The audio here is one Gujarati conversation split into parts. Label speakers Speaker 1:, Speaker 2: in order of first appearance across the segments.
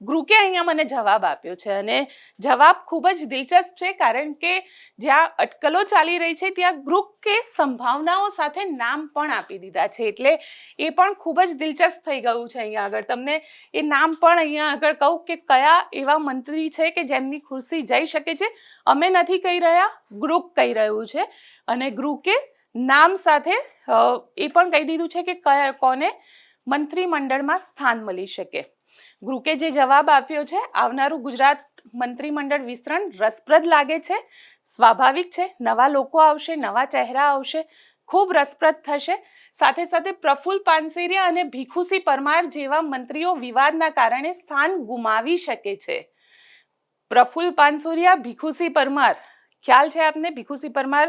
Speaker 1: ગ્રુકે અહીંયા મને જવાબ આપ્યો છે અને જવાબ ખૂબ જ દિલચસ્પ છે કારણ કે જ્યાં અટકલો ચાલી રહી છે ત્યાં ગ્રુકે સંભાવનાઓ સાથે નામ પણ આપી દીધા છે. એટલે એ પણ ખૂબ જ દિલચસ્પ થઈ ગયું છે અહીંયા આગળ. તમને એ નામ પણ અહીંયા આગળ કહું કે કયા એવા મંત્રી છે કે જેમની ખુરશી જઈ શકે છે? અમે નથી કહી રહ્યા ગ્રુપ કહી રહ્યું છે અને ગ્રુકે નામ સાથે એ પણ કહી દીધું છે કે કયા કોને મંત્રીમંડળમાં સ્થાન મળી શકે. ગ્રુકે જે જવાબ આપ્યો છે, આવનારું ગુજરાત મંત્રીમંડળ વિસ્તરણ રસપ્રદ લાગે છે, સ્વાભાવિક છે, નવા લોકો આવશે, નવા ચહેરા આવશે, ખૂબ રસપ્રદ થશે. સાથે સાથે પ્રફુલ્લ પાનસેરિયા અને ભીખુસી પરમાર જેવા મંત્રીઓ વિવાદના કારણે સ્થાન ગુમાવી શકે છે. પ્રફુલ્લ પાનસુરિયા ભીખુસી પરમાર ખ્યાલ છે આપને? ભીખુસી પરમાર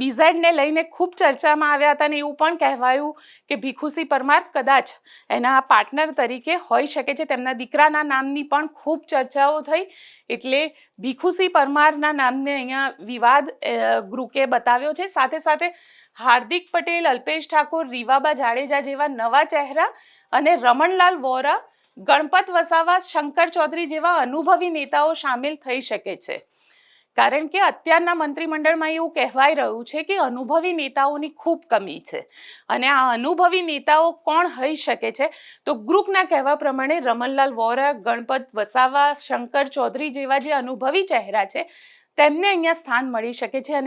Speaker 1: બીઝેડને લઈને ખૂબ ચર્ચામાં આવ્યા હતા અને એવું પણ કહેવાયું કે ભીખુસી પરમાર કદાચ એના પાર્ટનર તરીકે હોઈ શકે છે. તેમના દીકરાના નામની પણ ખૂબ ચર્ચાઓ થઈ. એટલે ભીખુસી પરમારના નામને અહીંયા વિવાદ ગ્રુકે બતાવ્યો છે. સાથે સાથે હાર્દિક પટેલ, અલ્પેશ ઠાકોર, રીવાબા જાડેજા જેવા નવા ચહેરા અને રમણલાલ વોરા, ગણપત વસાવા, શંકર ચૌધરી જેવા અનુભવી નેતાઓ સામેલ થઈ શકે છે. કારણ કે અત્યારના મંત્રીમંડળમાં એવું કહેવાય રહ્યું છે કે અનુભવી નેતાઓની ખૂબ કમી છે. અને આ અનુભવી નેતાઓ કોણ હોઈ શકે છે? તો ગ્રુપના કહેવા પ્રમાણે રમણલાલ વોરા, ગણપત વસાવા, શંકર ચૌધરી જેવા જે અનુભવી ચહેરા છે, તેમને અહીંયા સ્થાન મળી શકે છે અને